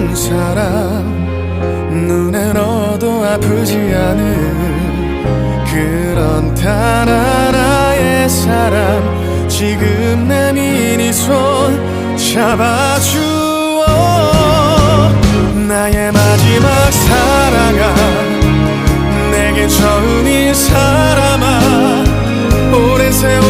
한 사람 눈에 넣어도 아프지 않은 그런 단 하나의 사람. 지금 내 미니 손 잡아주어. 나의 마지막 사랑아 내게 처음인 사람아. 오랜 세월